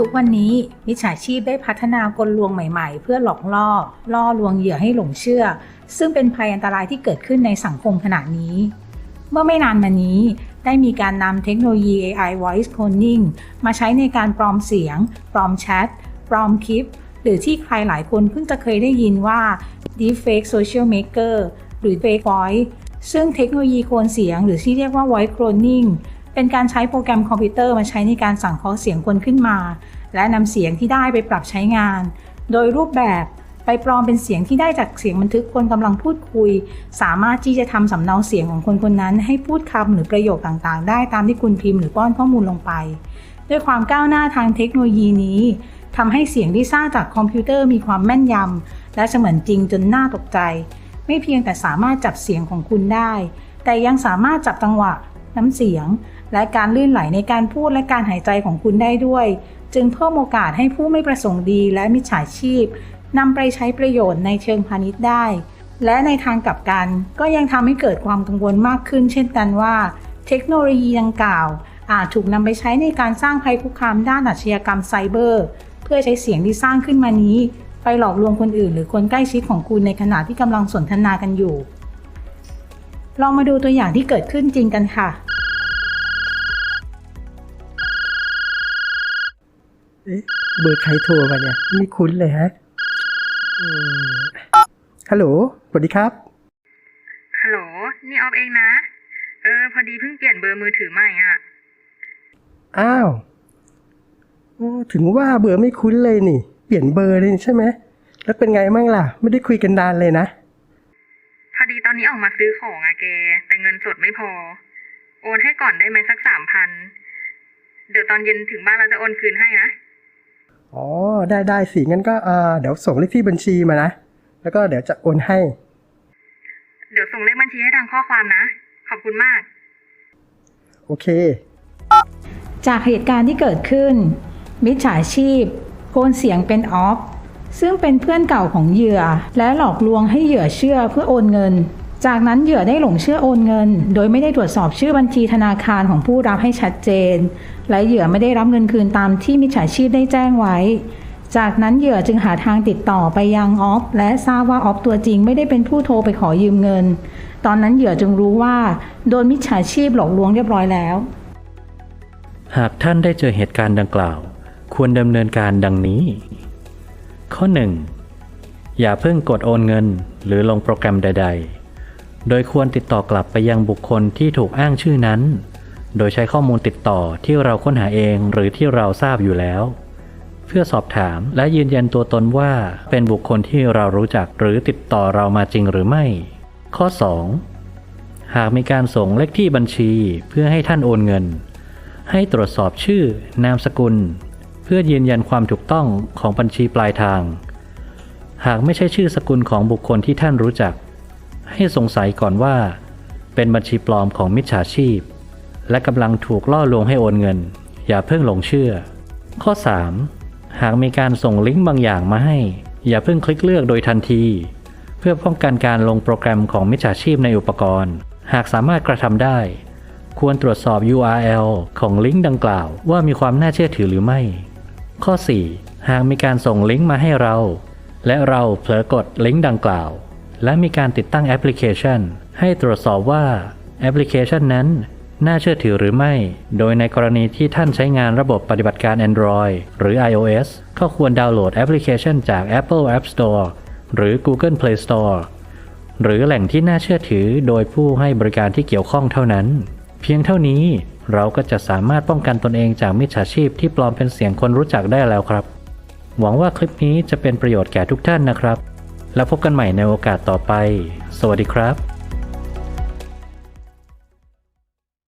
ทุกวันนี้มิจฉาชีพได้พัฒนากลลวงใหม่ๆ เพื่อหลอกล่อ ล่อลวงเหยื่อให้หลงเชื่อ ซึ่งเป็นภัยอันตรายที่เกิดขึ้นในสังคมขณะนี้ เมื่อไม่นานมานี้ ได้มีการนำเทคโนโลยี AI Voice Cloning มาใช้ในการปลอมเสียง ปลอมแชท ปลอมคลิป หรือที่ใครหลายคนเพิ่งจะเคยได้ยินว่า Deepfake Social Maker หรือ Fake Voice ซึ่งเทคโนโลยีโคลนเสียง หรือที่เรียกว่า Voice Cloning เป็นการใช้โปรแกรมคอมพิวเตอร์มาใช้ในการสั่งเคาะเสียงคนขึ้นมา และนำเสียงที่ได้ไปปรับใช้งาน โดยรูปแบบไปปลอมเป็นเสียงที่ได้จากเสียงบันทึกคนกำลังพูดคุย สามารถที่จะทำสำเนาเสียงของคนคนนั้น ให้พูดคำหรือประโยคต่างๆ ได้ตามที่คุณพิมพ์หรือป้อนข้อมูลลงไป ด้วยความก้าวหน้าทางเทคโนโลยีนี้ทำให้เสียงที่สร้างจากคอมพิวเตอร์มีความแม่นยำและเสมือนจริงจนน่าตกใจ ไม่เพียงแต่สามารถจับเสียงของคุณได้ แต่ยังสามารถจับจังหวะ น้ำเสียง และการลื่นไหลในการพูดและการหายใจของคุณได้ด้วย จึงเพิ่มโอกาสให้ผู้ไม่ประสงค์ดีและมิจฉาชีพนำไปใช้ประโยชน์ในเชิงพาณิชย์ได้ และในทางกลับกัน ก็ยังทำให้เกิดความกังวลมากขึ้น เช่นกันว่า เทคโนโลยีดังกล่าว อาจถูกนำไปใช้ในการสร้างภัยคุกคามด้านอาชญากรรมไซเบอร์ เพื่อใช้เสียงที่สร้างขึ้นมานี้ ไปหลอกลวงคนอื่น หรือคนใกล้ชิดของคุณในขณะที่กำลังสนทนากันอยู่ ลองมาดูตัวอย่างที่เกิดขึ้นจริงกันค่ะ เอ๊ะเบอร์ใครโทรมาเนี่ย ไม่คุ้นเลยฮะอืมฮัลโหล สวัสดีครับ ฮัลโหล นี่ออฟเองนะ เออ พอดีเพิ่งเปลี่ยนเบอร์มือถือใหม่อะ อ้าวโอ้ถึงว่าเบอร์ไม่คุ้นเลยนี่ เปลี่ยนเบอร์เลยใช่ไหม แล้วเป็นไงมั่งล่ะ ไม่ได้คุยกันนานเลยนะ พอดีตอนนี้ออกมาซื้อของอะแก แต่เงินสดไม่พอ โอนให้ก่อนได้ไหมสักสามพัน เดี๋ยวตอนเย็นถึงบ้านเราจะโอนคืนให้นะ อ๋อได้ได้สิงั้นก็อ่าเดี๋ยวส่งเลขที่บัญชีมานะ แล้วก็เดี๋ยวจะโอนให้ เดี๋ยวส่งเลขบัญชีให้ทางข้อความนะ ขอบคุณมาก โอเค จากเหตุการณ์ที่เกิดขึ้น มิจฉาชีพโกนเสียงเป็นออฟซึ่งเป็นเพื่อนเก่าของเหยื่อ และหลอกลวงให้เหยื่อเชื่อเพื่อโอนเงิน จากนั้นเหยื่อได้หลงเชื่อโอนเงิน โดยไม่ได้ตรวจสอบชื่อบัญชีธนาคารของผู้รับให้ชัดเจน และเหยื่อไม่ได้รับเงินคืนตามที่มิจฉาชีพได้แจ้งไว้ จากนั้นเหยื่อจึงหาทางติดต่อไปยังออฟและทราบว่าออฟตัวจริงไม่ได้เป็นผู้โทรไปขอยืมเงิน ตอนนั้นเหยื่อจึงรู้ว่า โดนมิจฉาชีพหลอกลวงเรียบร้อยแล้ว หากท่านได้เจอเหตุการณ์ดังกล่าว ควรดำเนินการดังนี้ ข้อ 1. อย่าเพิ่งกดโอนเงิน หรือลงโปรแกรมใด ๆ โดยควรติดต่อกลับไปยังบุคคลที่ถูกอ้างชื่อนั้น โดยใช้ข้อมูลติดต่อที่เราค้นหาเองหรือที่เราทราบอยู่แล้ว เพื่อสอบถามและยืนยันตัวตนว่าเป็นบุคคลที่เรารู้จักหรือติดต่อเรามาจริงหรือไม่ ข้อ 2. หากมีการส่งเลขที่บัญชีเพื่อให้ท่านโอนเงิน ให้ตรวจสอบชื่อนามสกุล เพื่อยืนยันความถูกต้องของบัญชีปลายทาง หากไม่ใช่ชื่อสกุลของบุคคลที่ท่านรู้จัก ให้สงสัยก่อนว่า เป็นบัญชีปลอมของมิจฉาชีพ และกำลังถูกล่อลวงให้โอนเงิน อย่าเพิ่งหลงเชื่อ ข้อ 3. หากมีการส่งลิงก์บางอย่างมาให้ อย่าเพิ่งคลิกเลือกโดยทันที เพื่อป้องกันการลงโปรแกรมของมิจฉาชีพในอุปกรณ์ หากสามารถกระทำได้ ควรตรวจสอบ URL ของลิงก์ดังกล่าว ว่ามีความน่าเชื่อถือหรือไม่ ข้อ 4. หากมีการส่งลิงก์มาให้เรา และเราเผลอกดลิงก์ดังกล่าว และมีการติดตั้งแอปพลิเคชัน ให้ตรวจสอบว่าแอปพลิเคชันนั้น น่าเชื่อถือหรือไม่ โดยในกรณีที่ท่านใช้งานระบบปฏิบัติการ Android หรือ iOS ก็ควรดาวน์โหลดแอปพลิเคชันจาก Apple App Store หรือ Google Play Store หรือแหล่งที่น่าเชื่อถือโดยผู้ให้บริการที่เกี่ยวข้องเท่านั้น เพียงเท่านี้เราก็จะสามารถป้องกันตนเองจากมิจฉาชีพที่ปลอมเป็นเสียงคนรู้จักได้แล้วครับ หวังว่าคลิปนี้จะเป็นประโยชน์แก่ทุกท่านนะครับ แล้วพบกันใหม่ในโอกาสต่อไป สวัสดีครับ